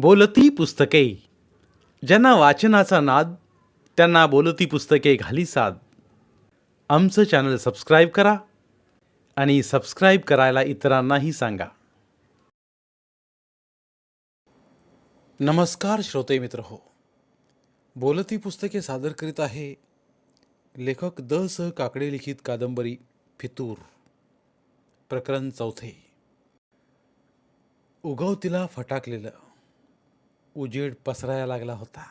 बोलती पुस्तके. ज्यांना वाचनाचा नाद त्यांना बोलती पुस्तके घाली साद. आमचं चॅनल सबस्क्राईब करा आणि सबस्क्राईब करायला इतरांनाही सांगा. नमस्कार श्रोते मित्र हो. बोलती पुस्तके सादर करीत आहे लेखक द स काकडे लिखित कादंबरी फितूर प्रकरण चौथे. उगवतीला फटाकलेलं. उजेड पसरायला लागला होता.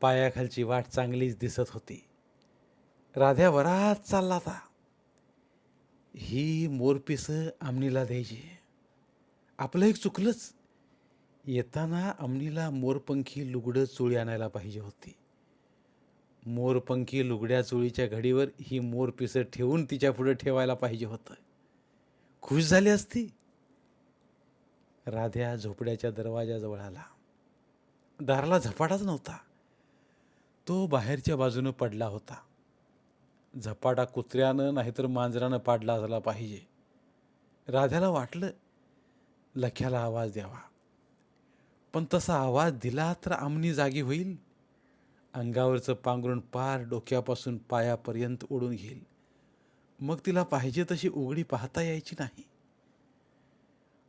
पायाखालची वाट चांगलीच दिसत होती. राध्या वराच चालला होता. ही मोरपिसं आमनीला द्यायची. आपलं एक चुकलंच. येताना आमनीला मोरपंखी लुगडं चुळी आणायला पाहिजे होती. मोरपंखी लुगड्या चुळीच्या घडीवर ही मोरपिसं ठेवून तिच्या पुढे ठेवायला पाहिजे होतं. खुश झाली असती. राध्या झोपड्याच्या दरवाजाजवळ आला. दाराला झपाटाच नव्हता. तो बाहेरच्या बाजूनं पडला होता. झपाटा कुत्र्यानं नाहीतर मांजरानं पाडला झाला पाहिजे. राध्याला वाटलं लख्याला आवाज द्यावा. पण तसा आवाज दिला तर आमनी जागी होईल. अंगावरचं पांघरून पार डोक्यापासून पायापर्यंत ओढून घेईल. मग तिला पाहिजे तशी उघडी पाहता यायची नाही.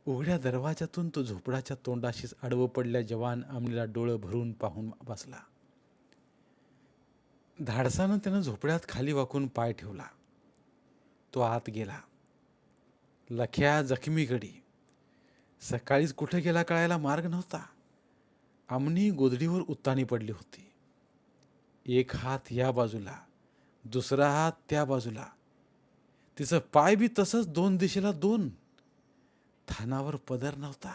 उघड्या दरवाजातून तो झोपडाच्या तोंडाशीच आडवं पडल्या जवान आमलीला डोळं भरून पाहून बसला. धाडसानं त्यानं झोपड्यात खाली वाकून पाय ठेवला. तो आत गेला. लख्या जखमीकडे. सकाळीच कुठे गेला कळायला मार्ग नव्हता. आमनी गोदडीवर उत्तानी पडली होती. एक हात या बाजूला दुसरा हात त्या बाजूला. तिचं पाय बी तसंच दोन दिशेला दोन. थानावर पदर नव्हता.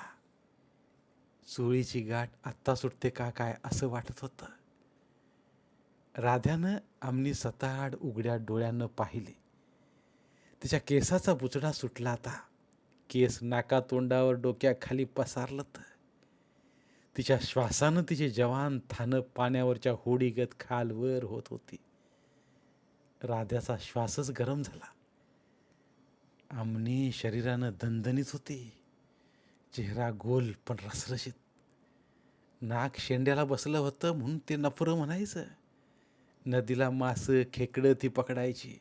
चोळीची गाठ आत्ता सुटते का काय असं वाटत होतं. राध्यानं आमनी सताड उघड्या डोळ्यानं पाहिले. तिच्या केसाचा बुचडा सुटला आता. केस नाका तोंडावर डोक्याखाली पसारलं तर तिच्या श्वासानं तिचे जवान थानं पाण्यावरच्या होडीगत खालवर होत होती. राध्याचा श्वासच गरम झाला. आमनी शरीरानं दणदणीत होती. चेहरा गोल पण रसरशीत. नाक शेंड्याला बसलं होतं म्हणून ते नफरं म्हणायचं. नदीला मासं खेकडं ती पकडायची.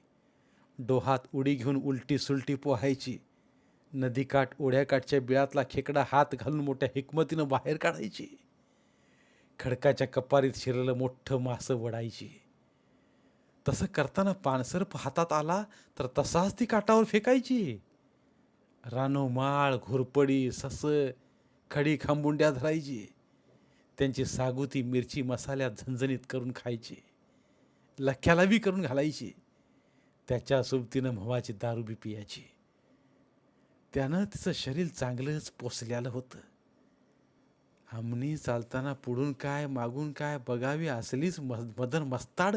डोहात उडी घेऊन उलटी सुलटी पोहायची नदीकाठ ओढ्याकाठच्या बिळातला खेकडा हात घालून मोठ्या हिकमतीनं बाहेर काढायची. खडकाच्या कपारीत शिरलेलं मोठं मासं वडायची. तसं करताना पानसर्प हातात आला तर तसाच ती काटावर फेकायची. रानो माळ घोरपडी सस खडी खांबुंड्या धरायची. त्यांची सागुती मिरची मसाल्यात झणझणीत करून खायची. लख्याला बी करून घालायची. त्याच्या सोबतीनं म्हवाची दारू बी पियाची. त्यानं तिचं शरीर चांगलंच पोसल्यालं होतं. आमनी चालताना पुढून काय मागून काय बघावी असलीच मद मदन मस्ताड.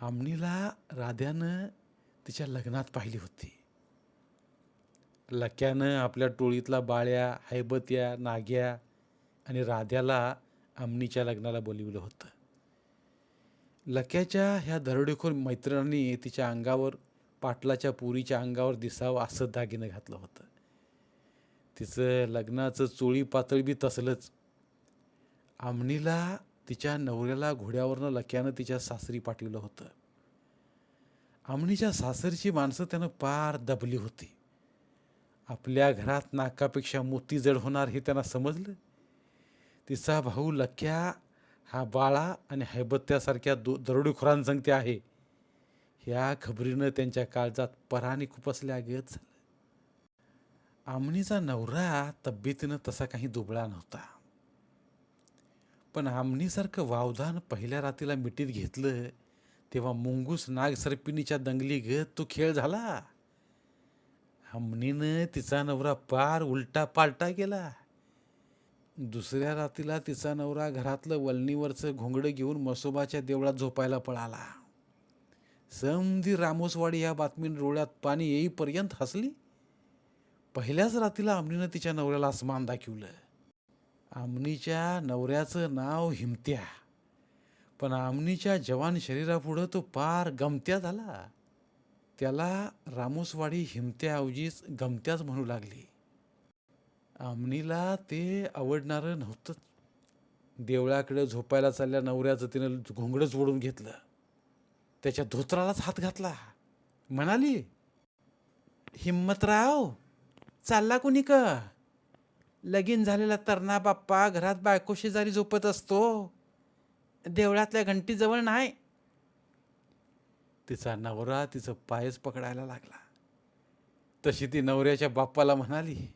आमनीला राध्यानं तिच्या लग्नात पाहिली होती. लक्यानं आपल्या टोळीतला बाळ्या हैबत्या नाग्या आणि राध्याला आमनीच्या लग्नाला बोलविलं होतं. लक्याच्या ह्या दरोडेखोर मैत्रिणांनी तिच्या अंगावर पाटलाच्या पुरीच्या अंगावर दिसावं असं दागिनं घातलं होतं. तिचं लग्नाचं चोळी पातळी बी तसलंच. आमनीला तिच्या नवऱ्याला घोड्यावरनं लक्यानं तिच्या सासरी पाठवलं होतं. आमनीच्या सासरची माणसं त्यानं पार दबली होती. आपल्या घरात नाकापेक्षा मोती जड होणार हे त्यांना समजलं? तिचा भाऊ लक्या हा बाळा आणि हैबत्त्यासारख्या दो दरोडेखोरांसंगते आहे. ह्या खबरीनं त्यांच्या काळजात पराणी खुपसल्या गत झालं. आमनीचा नवरा तब्येतीनं तसा काही दुबळा नव्हता. पण आमनीसारखं वावधान पहिल्या रात्रीला मिठीत घेतलं तेव्हा मुंगूस नाग सर्पिणीच्या दंगली गत तो खेळ झाला. हमनीनं तिचा नवरा पार उलटा पालटा केला. दुसऱ्या रात्रीला तिचा नवरा घरातलं वलनीवरचं घोंगडं घेऊन मसोबाच्या देवळात झोपायला पळाला. समधी रामोसवाडी या बातमीनं डोळ्यात पाणी येईपर्यंत हसली. पहिल्याच रात्रीला आमनीनं तिच्या नवऱ्याला अस्मान दाखवलं. आमनीच्या नवऱ्याचं नाव हिमत्या. पण आमनीच्या जवान शरीरापुढं तो पार गमत्या झाला. त्याला रामोसवाडी हिमत्याऐवजीच गमत्याच म्हणू लागली. आमनीला ते आवडणारं नव्हतंच देवळाकडे झोपायला चालल्या नवऱ्याचं तिनं घोंगडंच ओढून घेतलं. त्याच्या धोत्रालाच हात घातला. म्हणाली हिम्मतराव चालला कुणी का? लगीन झालेला तरणा बाप्पा घरात बायको शेजारी झोपत असतो. देवळातल्या घंटीजवळ नाही. तिचा नवरा तिचं पायच पकडायला लागला. तशी ती नवऱ्याच्या बाप्पाला म्हणाली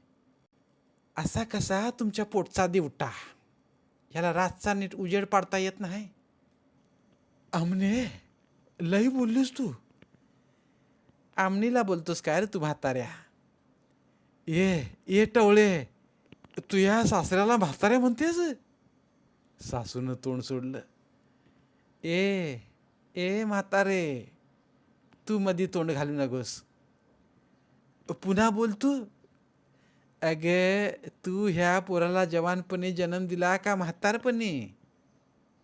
असा कसा तुमच्या पोटचा दिवटा? ह्याला रातचा नीट उजेड पाडता येत नाही. आमने लई बोललीस तू. आमनीला बोलतोस काय रे तू म्हाताऱ्या? ये ये टवळे तू या सासऱ्याला म्हातारे म्हणतेस? सासूनं तोंड सोडलं. ए ए म्हातारे तू मधी तोंड घालू नकोस. पुन्हा बोल तू. अगे तू ह्या पोराला जवानपणी जन्म दिला का म्हातारपणी?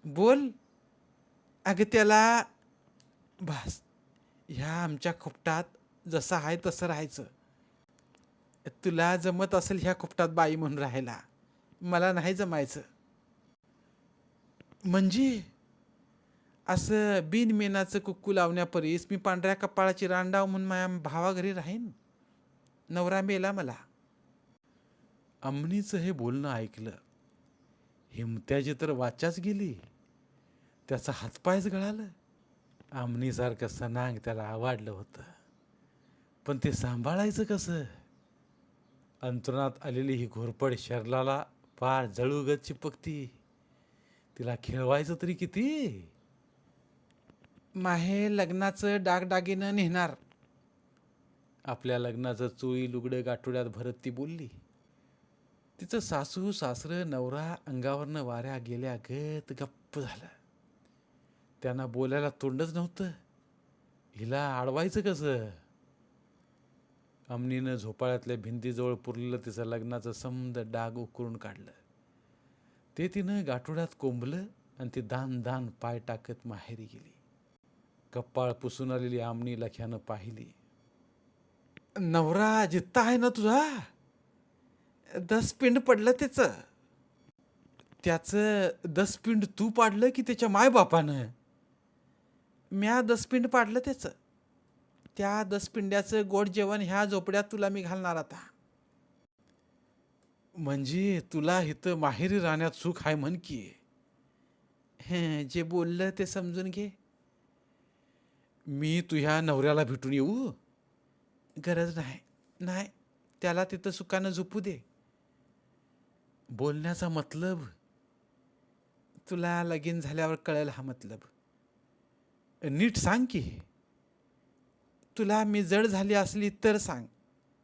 बोल. अगं त्याला भास ह्या आमच्या खोपटात जसं आहे तसं राहायचं. तुला जमत असेल ह्या खोपटात बाई म्हणून राहायला मला नाही जमायचं. म्हणजे? असं बिनमेनाचं कुक्कू लावण्यापरीस मी पांढऱ्या कपाळाची रांडाव म्हणून माझ्या भावा घरी राहीन. नवरा मेला मला. अमनीचं हे बोलणं ऐकलं. हिमत्याची तर वाचाच गेली. त्याचा हातपायच गळालं. आमनीसारखं सनांग त्याला आवडलं होतं. पण ते सांभाळायचं कसं? अंतरुणात आलेली ही घोरपड शरलाला पार जळूगत चिपकती. तिला खेळवायचं तरी किती? माहे लग्नाचं डागडागिनं नेणार. आपल्या लग्नाचं चोळी लुगडं गाठोड्यात भरत ती बोलली. तिचं सासू सासरं नवरा अंगावरनं वाऱ्या गेल्या गत गप्प झालं. त्यांना बोलायला तोंडच नव्हतं. हिला अडवायचं कसं? अमनीनं झोपाळ्यातल्या भिंतीजवळ पुरलेलं तिचं लग्नाचं समद डाग उकरून काढलं. ते तिनं गाठोड्यात कोंबलं आणि ती दान दान पाय टाकत माहेरी गेली. कप्पाळ पुसून आलेली आमनी लख्यानं पाहिली. नवरा जित्ता आहे ना तुझा? दसपिंड पडलं त्याचं. त्याचं दसपिंड तू पाडलं की त्याच्या मायबापानं? म्या दसपिंड पाडलं त्याचं. त्या दसपिंड्याचं गोड जेवण ह्या झोपड्यात तुला मी घालणार आता. म्हणजे तुला इथं माहेरी राहण्यात सुख आहे म्हण की. हे जे बोललं ते समजून घे. मी तुझ्या नवऱ्याला भेटून येऊ? गरज नाही. नाही त्याला तिथं सुखानं झोपू दे. बोलण्याचा मतलब? तुला लगीन झाल्यावर कळेल हा मतलब. नीट सांग की. तुला मी जड झाली असली तर सांग.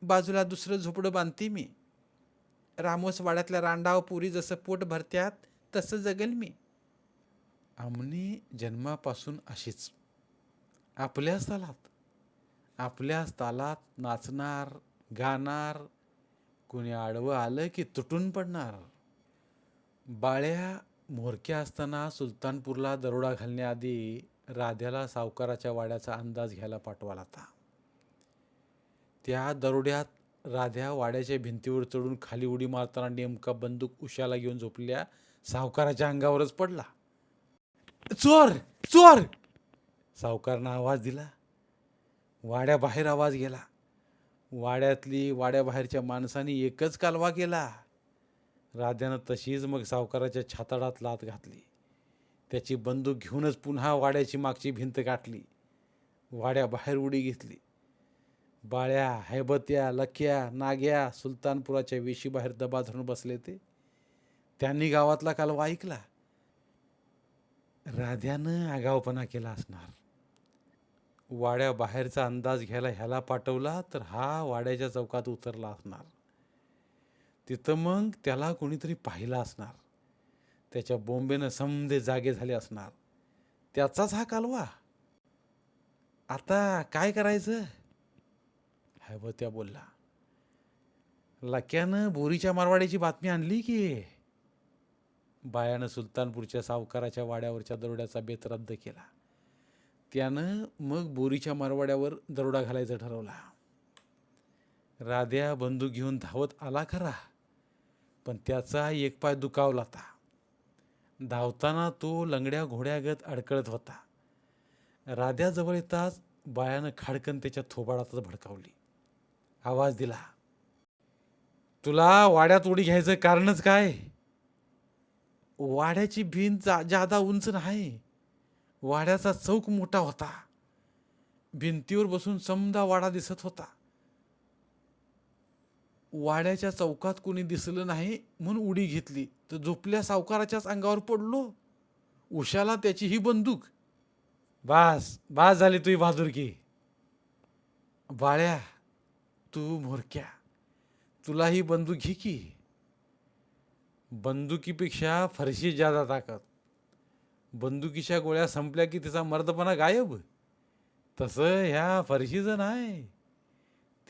बाजूला दुसरं झोपडं बांधते मी. रामोस वाड्यातल्या रांडाव पुरी जसं पोट भरत्यात तसं जगेल मी. आमनी जन्मापासून अशीच. आपल्याच तालात आपल्याच तालात नाचणार गाणार कोणी आडवं आलं की तुटून पडणार. बाळ्या मोरक्या असताना सुलतानपूरला दरोडा घालण्याआधी राध्याला सावकाराच्या वाड्याचा अंदाज घ्यायला पाठवाला होता त्या दरोड्यात राध्या वाड्याच्या भिंतीवर चढून खाली उडी मारताना नेमका बंदूक उशाला घेऊन झोपलेल्या सावकाराच्या अंगावरच पडला. चोर! चोर! सावकारनं आवाज दिला. वाड्याबाहेर आवाज गेला. वाड्यातली वाड्याबाहेरच्या माणसांनी एकच कालवा केला. राध्यानं तशीच मग सावकाराच्या छाताडात लात घातली. त्याची बंदूक घेऊनच पुन्हा वाड्याची मागची भिंत गाठली. वाड्याबाहेर उडी घेतली. बाळ्या हैबत्या लक्या नाग्या सुलतानपुराच्या वेशीबाहेर दबा धरून बसले ते. त्यांनी गावातला कालवा ऐकला. राध्यानं आगावपणा केला असणार. वाड्याबाहेरचा अंदाज घ्यायला ह्याला पाठवला तर हा वाड्याच्या चौकात उतरला असणार. तिथं मग त्याला कोणीतरी पाहिला असणार. त्याच्या बोंबेनं समधे जागे झाले असणार. त्याचाच हा कालवा. आता काय करायचं? त्या बोलला. लक्यानं बोरीच्या मारवाड्याची बातमी आणली की? बायानं सुलतानपूरच्या सावकाराच्या वाड्यावरच्या दरोड्याचा बेत रद्द केला. त्यानं मग बोरीच्या मारवाड्यावर दरोडा घालायचा ठरवला. राध्या बंदूक घेऊन धावत आला खरा. पण त्याचा एक पाय दुखावला होता. धावताना तो लंगड्या घोड्यागत अडकळत होता. राध्याजवळ येताच बायानं खाडकन त्याच्या थोबाडातच भडकावली. आवाज दिला तुला वाड्यात उडी घ्यायचं कारणच काय? वाड्याची भिंत जा जादा उंच नाही. वाड्याचा चौक मोठा होता. भिंतीवर बसून समदा वाडा दिसत होता. वाड्याच्या चौकात कोणी दिसलं नाही म्हणून उडी घेतली. तर झोपल्या सावकाराच्याच अंगावर पडलो. उशाला त्याची ही बंदूक. बास बास झाली तुझी बहादुरकी बाळ्या तू म्होरक्या. तुला ही बंदूक घे की. बंदुकीपेक्षा फरशी जादा ताकद. बंदुकीच्या गोळ्या संपल्या की तिचा मर्दपणा गायब. तसं ह्या फरशीचं नाही.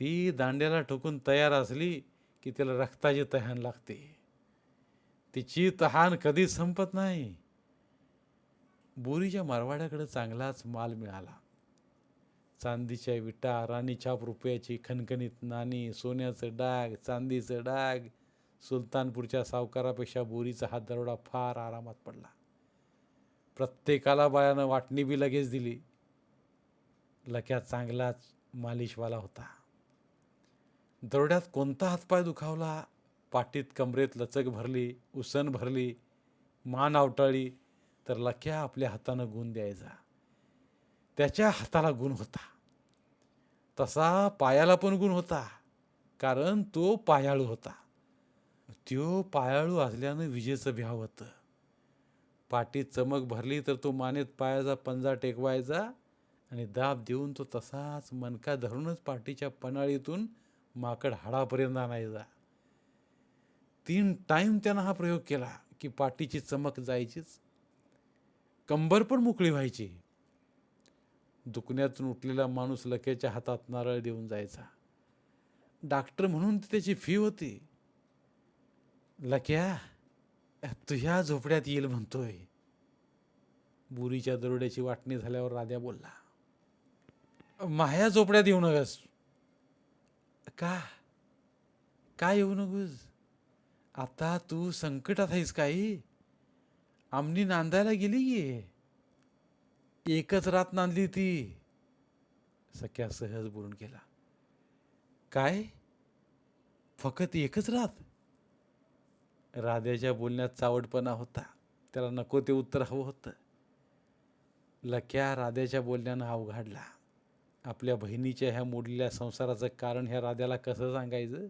ती दांड्याला ठोकून तयार असली की त्याला रक्ताची तहान लागते. तिची तहान कधीच संपत नाही. बोरीच्या मारवाड्याकडे चांगलाच माल मिळाला. चांदीच्या विटा राणी छाप रुपयाची खणखणीत नाणी सोन्याचं डाग चांदीचं डाग सुलतानपूरच्या सावकारापेक्षा बोरीचा हात दरोडा फार आरामात पडला. प्रत्येकाला बायानं वाटणी बी लगेच दिली. लक्या चांगलाच मालिशवाला होता. दरोड्यात कोणता हातपाय दुखावला? पाटीत कमरेत लचक भरली उसन भरली मान आवटाळी तर लख्या आपल्या हातानं गुण द्यायचा. त्याच्या हाताला गुण होता. तसा पायाला पण गुण होता कारण तो पायाळू होता. त्यो पायाळू असल्यानं विजेचं भ्याव होतं. पाटीत चमक भरली तर तो मानेत पायाचा पंजा टेकवायचा आणि दाब देऊन तो तसाच मनका धरूनच पाठीच्या पनाळीतून माकड हाडापर्यंत आणायचा. तीन टाईम त्यानं हा प्रयोग केला की पाठीची चमक जायचीच. कंबर पण मोकळी व्हायची. दुखण्यातून उठलेला माणूस लकेच्या हातात नारळ देऊन जायचा. डॉक्टर म्हणून त्याची फी होती. लक्या तुझ्या झोपड्यात येईल म्हणतोय. बुरीच्या दरोड्याची वाटणी झाल्यावर राध्या बोलला माया झोपड्यात येऊ नकस का? काय येऊ नकोस? आता तू संकटात आहेस काही? आमनी नांदायला गेली की? एकच रात नांदली ती. सख्या सहज बोलून गेला. काय? फक्त एकच रात? राध्याच्या बोलण्यात चावटपणा होता. त्याला नको ते उत्तर हवं होतं. लक्या राध्याच्या बोलण्यानं अवघाडला. आपल्या बहिणीच्या ह्या मोडलेल्या संसाराचं कारण ह्या राध्याला कसं सांगायचं?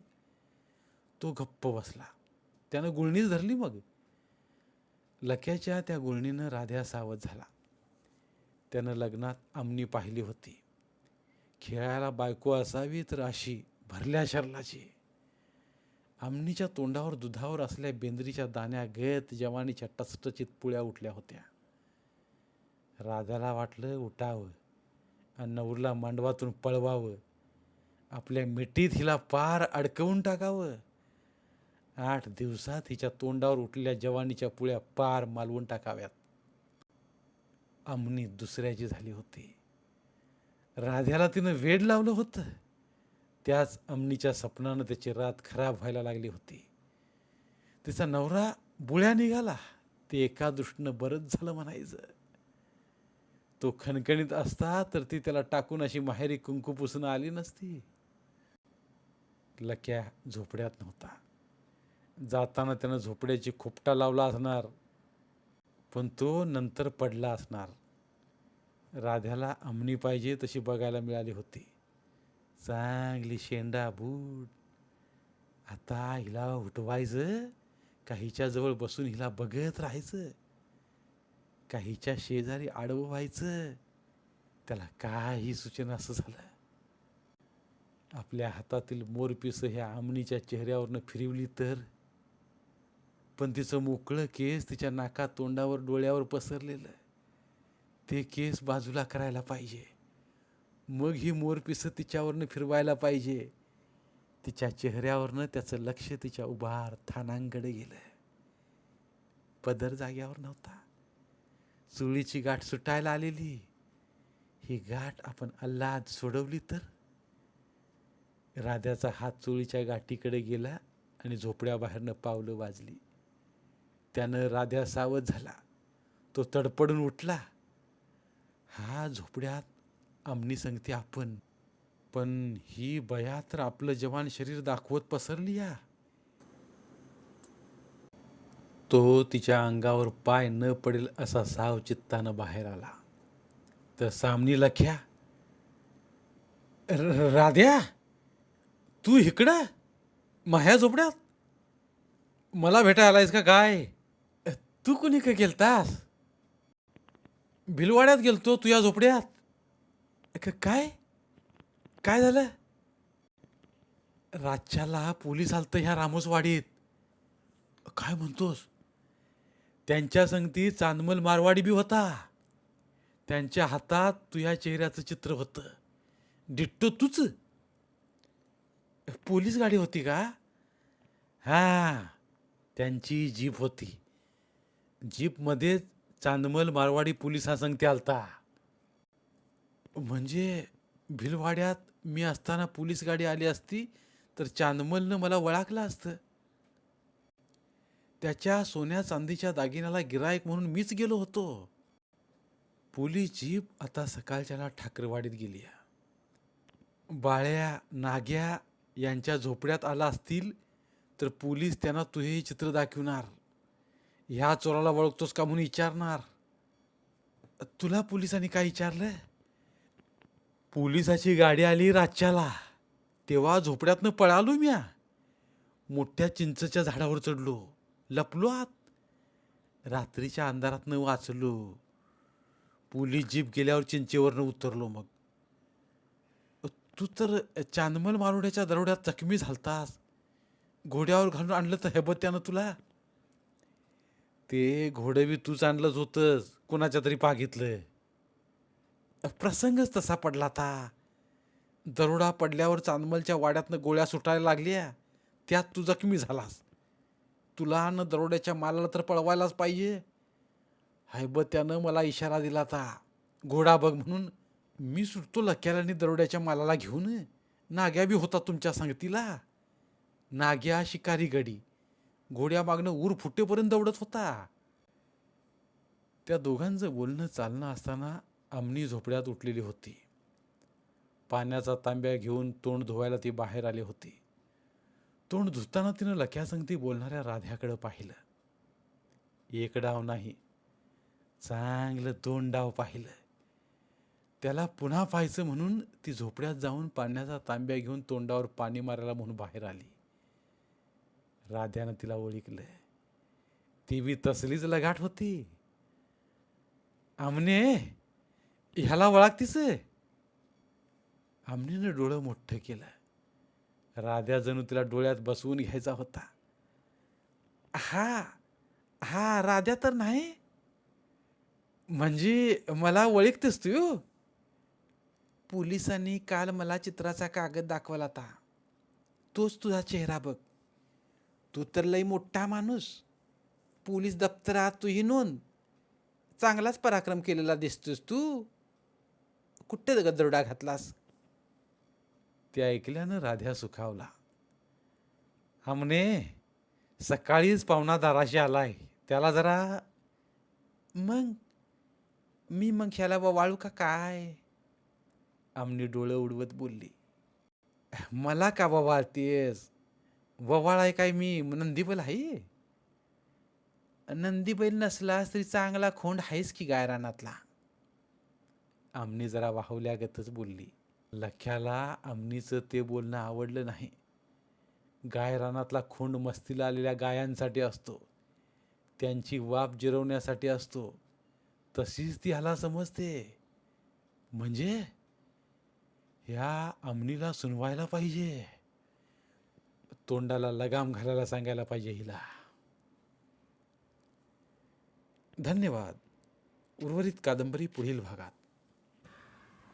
तो गप्प बसला. त्यानं गुळणीच धरली मग. लक्याच्या त्या गुळणीनं राध्या सावध झाला. त्यानं लग्नात आमनी पाहिली होती. खेळायला बायको असावी तर अशी भरल्या शरलाची आमनीच्या तोंडावर दुधावर असल्या बेंद्रीच्या दाण्या गत जवानीच्या टचटचीत पुळ्या उठल्या होत्या. राधाला वाटलं उठावं. आणि नवरला मांडवातून पळवावं. आपल्या मिठीत हिला पार अडकवून टाकावं. आठ दिवसात हिच्या तोंडावर उठलेल्या जवानीच्या पुळ्या पार मालवून टाकाव्यात. आमनी दुसऱ्याची झाली होती. राध्याला तिनं वेड लावलं होतं. त्याच अमनीच्या स्वप्नानं त्याची रात खराब व्हायला लागली होती. तिचा नवरा बुळ्या निघाला. ते एका दृष्टीनं बरंच झालं म्हणायचं. तो खणखणीत असता तर ती त्याला टाकून अशी माहेरी कुंकू पुसून आली नसती. लक्या झोपड्यात नव्हता. जाताना त्यानं झोपड्याची खोपटा लावला असणार पण तो नंतर पडला असणार. राध्याला अमनी पाहिजे तशी बघायला मिळाली होती. चांगली शेंडा बूट. आता हिला उठवायचं का हिच्याजवळ बसून हिला बघत राहायचं? का हिच्या शेजारी आडवं व्हायचं? त्याला काही सूचना असं झालं. आपल्या हातातील मोरपिसं ह्या आमणीच्या चेहऱ्यावरनं फिरवली तर? पण तिचं मोकळं केस तिच्या नाका तोंडावर डोळ्यावर पसरलेलं. ते केस बाजूला करायला पाहिजे. मग ही मोरपिसं तिच्यावरनं फिरवायला पाहिजे. तिच्या चेहऱ्यावरनं त्याचं लक्ष तिच्या उभार थानांकडे गेलं. पदर जाग्यावर नव्हता. चुळीची गाठ सुटायला आलेली. ही गाठ आपण अल्लाद सोडवली तर? राध्याचा हात चुळीच्या गाठीकडे गेला आणि झोपड्याबाहेरनं पावलं वाजली. त्यानं राध्या सावध झाला. तो तडपडून उठला. हा झोपड्यात आमनी सांगते आपण. पण ही बया तर आपलं जवान शरीर दाखवत पसरली या. तो तिच्या अंगावर पाय न पडेल असा साव चित्तानं बाहेर आला. तर सामनी लख्या "र- राध्या तू इकडं? माह्या झोपड्यात? मला भेटायला आलायस का काय? तू कुणी का गेलतास? भिलवाड्यात गेलतो तुझ्या या झोपड्यात काय? काय झालं? राज्याला पोलीस आलतं ह्या रामोसवाडीत. काय म्हणतोस? त्यांच्या संगती चांदमल मारवाडी बी होता. त्यांच्या हातात तुझ्या चेहऱ्याचं चित्र होतं. डिट्टो तूच. पोलीस गाडी होती का? हां त्यांची जीप होती. जीपमध्ये चांदमल मारवाडी पोलिसा संगती आलता. म्हणजे भिलवाड्यात मी असताना पोलीस गाडी आली असती तर चांदमलनं मला वळाखलं असतं. त्याच्या सोन्या चांदीच्या दागिन्याला गिरायक म्हणून मीच गेलो होतो. पुली जीप आता सकाळच्याला ठाकरवाडीत गेली बाळ्या नाग्या यांच्या झोपड्यात आला असतील तर पोलीस त्यांना तुझे चित्र दाखवणार. ह्या चोराला ओळखतोस का म्हणून विचारणार. तुला पोलिसांनी काय विचारलं पोलिसाची गाडी आली राज्याला तेव्हा झोपड्यातनं पळालो म्या. मोठ्या चिंचच्या झाडावर चढलो. लपलो आत रात्रीच्या अंधारातनं वाचलो. पोलीस जीप गेल्यावर चिंचेवरनं उतरलो मग. तू तर चांदमल मारुड्याच्या दरोड्यात जखमी झालतास. घोड्यावर घालून आणलं तर हेबत त्यानं तुला? ते घोडं बी तूच आणलंच होतंस. कोणाच्या तरी पागितलं प्रसंगच तसा पडला आता. दरोडा पडल्यावर चांदमलच्या वाड्यातनं गोळ्या सुटायला लागल्या. त्यात तू जखमी झालास. तुला न दरोड्याच्या मालाला तर पळवायलाच पाहिजे. हैबत्यानं मला इशारा दिला होता घोडा बघ म्हणून मी सुटतो लक्याला आणि दरोड्याच्या मालाला घेऊन. नाग्या बी होता तुमच्या संगतीला. नाग्या शिकारी गडी. घोड्या मागणं ऊर फुटेपर्यंत दौडत होता. त्या दोघांचं बोलणं चालणं असताना अमनी झोपड्यात उठलेली होती. पाण्याचा तांब्या घेऊन तोंड धुवायला ती बाहेर आली होती. तोंड धुताना तिनं लख्यासंगती बोलणाऱ्या राध्याकडं पाहिलं. एक डाव नाही चांगलं दोन डाव पाहिलं. त्याला पुन्हा पाहायचं म्हणून ती झोपड्यात जाऊन पाण्याचा तांब्या घेऊन तोंडावर पाणी मारायला म्हणून बाहेर आली. राध्यानं तिला ओळखलं. ती बी तसलीच लगाट होती. आमने ह्याला ओळखतीस आमनेनं डोळं मोठं केलं. राध्या जणू तिला डोळ्यात बसवून घ्यायचा होता. हा हा राध्या तर नाही. म्हणजे मला ओळखतेस तू? पोलिसांनी काल मला चित्राचा कागद दाखवला होता. तोच तुझा चेहरा बघ. तू तर लई मोठा माणूस. पोलीस दप्तरात तुझी नोंद. चांगलाच पराक्रम केलेला दिसतोस तू. कुठे गदरोडा घातलास? ते ऐकल्यानं राध्या सुखावला. हमने सकाळीच पाहुणा दाराशी आलाय. त्याला जरा मग मी मग ह्याला वाळू का काय? आमने डोळं उडवत बोलली. मला का ववाळतेस ववाळ आहे काय मी? नंदीबल आहे? नंदीबैल नसलास तरी चांगला खोंड आहेस की गायरानातला. आमनी जरा वाहवल्यागतच बोलली. लख्याला आमनीचं ते बोलणं आवडलं नाही. गायरानातला खोंड मस्तीला आलेल्या गायांसाठी असतो. त्यांची वाप जिरवण्यासाठी असतो. तशीच ती ह्याला समजते. म्हणजे? ह्या अमनीला सुनवायला पाहिजे. तोंडाला लगाम घालायला सांगायला पाहिजे हिला. धन्यवाद. उर्वरित कादंबरी पुढील भागात.